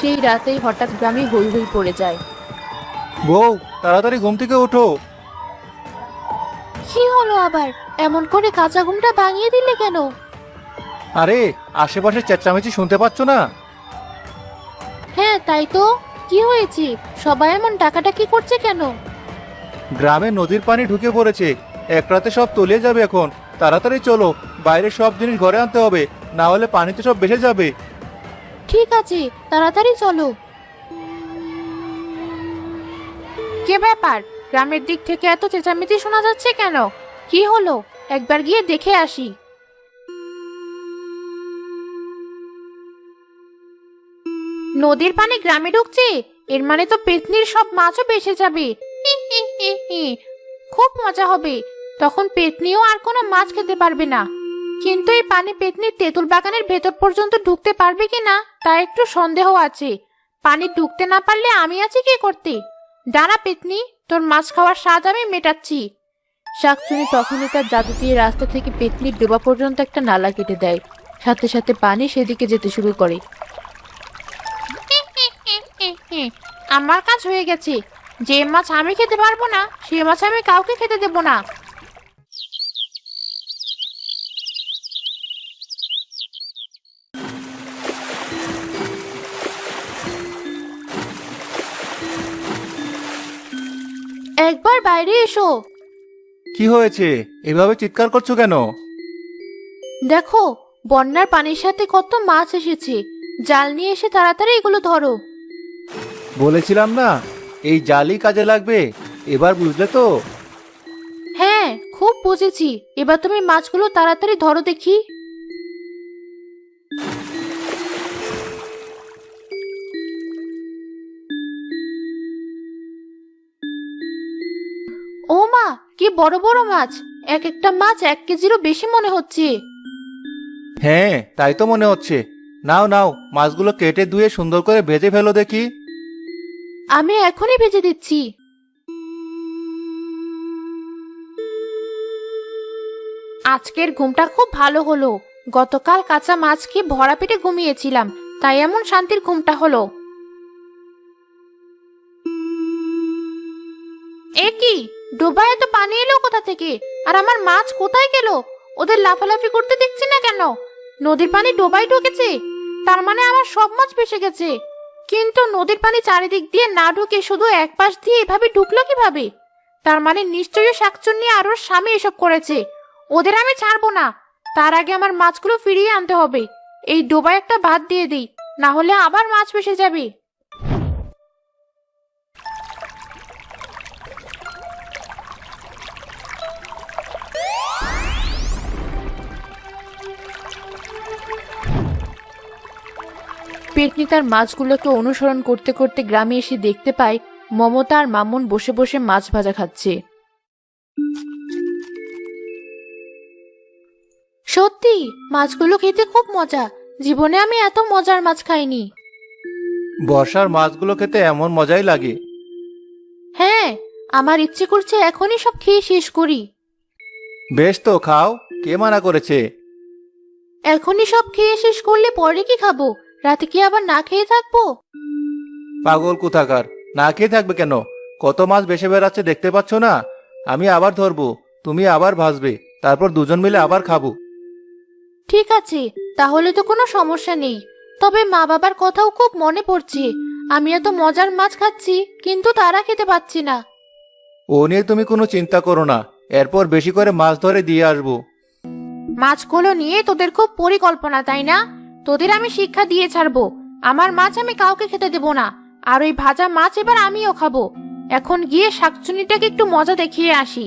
সেই রাতেই হঠাৎ গ্রামে হই হই পড়ে যায়। বউ তাড়াতাড়ি ঘুম থেকে ওঠো। কি হলো আবার? এমন করে কাঁচা ঘুমটা ভাঙিয়ে দিলে কেন? আরে আশেপাশে চেঁচামেচি শুনতে পাচ্ছ না? হ্যাঁ তাই তো। কি হয়েছে? সবাই এমন ডাকাডাকি করছে কেন? গ্রামে নদীর পানি ঢুকে পড়েছে। এক রাতে সব তলিয়ে যাবে এখন। তাড়াতাড়ি চলো বাইরে সব জিনিস ঘরে আনতে হবে। না হলে পানিতে সব ভেসে যাবে। ঠিক আছে তাড়াতাড়ি চলো। কে ব্যাপার? গ্রামের দিক থেকে এত চেঁচামেচি শোনা যাচ্ছে কেন? কি হলো? একবার গিয়ে দেখে আসি। নদীর পানি গ্রামে ঢুকছে? এর মানে তো পেতনির সব মাছও বেসে যাবে। হি, হি। খুব মজা হবে। তখন পেতনিও আর কোনো মাছ খেতে পারবে না। কিন্তু এই পানি পেতনির তেঁতুল বাগানের ভেতর পর্যন্ত ঢুকতে পারবে কি না, তা একটু সন্দেহ আছে। পানি ঢুকতে না পারলে আমি আছি কি করতে? ডানা পেতনি, তোর মাছ খাওয়ার স্বাদ আমি মেটাচ্ছি। শাকচুনি তখনই তার জাদু দিয়ে রাস্তা থেকে পেতনির ডোবা পর্যন্ত একটা নালা কেটে দেয়। সাথে সাথে পানি সেদিকে যেতে শুরু করে। আমার কাজ হয়ে গেছে। যে মাছ আমি খেতে পারব না, সে মাছ আমি কাউকে খেতে দেবো না। একবার বাইরে এসো। কি হয়েছে? এভাবে চিৎকার করছ কেন? দেখো বন্যার পানির সাথে কত মাছ এসেছে। জাল নিয়ে এসে তাড়াতাড়ি এগুলো ধরো। বলেছিলাম না এই জালই কাজে লাগবে। এবার বুঝলে তো? হ্যাঁ খুব বুঝেছি। এবার তুমি মাছগুলো তাড়াতাড়ি ধরো দেখি। কি বড় বড় মাছ? এক একটা মাছ এক কেজিরও বেশি মনে হচ্ছে। হ্যাঁ তাই তো মনে হচ্ছে। নাও নাও মাছগুলো কেটে ধুয়ে সুন্দর করে ভেজে ফেলো দেখি। আমি এখনই ভেজে দিচ্ছি। আজকের ঘুমটা খুব ভালো হলো। গতকাল কাঁচা মাছ খেয়ে ভরা পেটে ঘুমিয়েছিলাম তাই এমন শান্তির ঘুমটা হলো। এ কি? ডোবায় এত পানি এলো কোথা থেকে? আর আমার মাছ কোথায় গেল? ওদের লাফালাফি করতে দেখছি না কেন? নদীর পানি ডোবায় ঢুকেছে। তার মানে আমার সব মাছ ভেসে গেছে। কিন্তু নদীর পানি চারিদিক দিয়ে না ঢুকে শুধু এক পাশ দিয়ে এভাবে ঢুকলো কীভাবে? তার মানে নিশ্চয়ই শাকচুন্নি আর ওর স্বামী এসব করেছে। ওদের আমি ছাড়বো না। তার আগে আমার মাছগুলো ফিরিয়ে আনতে হবে। এই ডোবায় একটা বাদ দিয়ে দিই। না হলে আবার মাছ ভেসে যাবে। পেটনি তার মাছগুলোকে অনুসরণ করতে করতে গ্রামে এসে দেখতে পায় মমতা আর মামুন বসে বসে মাছ ভাজা খাচ্ছে। সত্যি মাছগুলো খেতে খুব মজা। জীবনে আমি এত মজার মাছ খাইনি। বর্ষার মাছগুলো খেতে এমন মজাই লাগে। হ্যাঁ আমার ইচ্ছে করছে এখনই সব খেয়ে শেষ করি। বেশ তো খাও। কে মানা করেছে? এখনই সব খেয়ে শেষ করলে পরে কি খাব? রাতে কি আবার না খেয়ে থাকব? পাগল কোথাকার না খেয়ে থাকবে কেন? কত মাছ বেসে বেড়াচ্ছে দেখতে পাচ্ছ না? আমি আবার ধরবো তুমি আবার ভাসবে তারপর দুজন মিলে আবার খাব। ঠিক আছে তাহলে তো কোনো সমস্যা নেই। তবে মা বাবার কথাও খুব মনে পড়ছে। আমি এত মজার মাছ খাচ্ছি কিন্তু তারা খেতে পাচ্ছি না। ও নিয়ে তুমি কোনো চিন্তা করো না এরপর বেশি করে মাছ ধরে দিয়ে আসব। মাছগুলো নিয়ে তোদের খুব পরিকল্পনা তাই না? তোদের আমি শিক্ষা দিয়ে ছাড়বো। আমার মাছ আমি কাউকে খেতে দেব না। আর ওই ভাজা মাছ এবার আমিও খাব। এখন গিয়ে শাকচুনিটাকে একটু মজা দেখিয়ে আসি।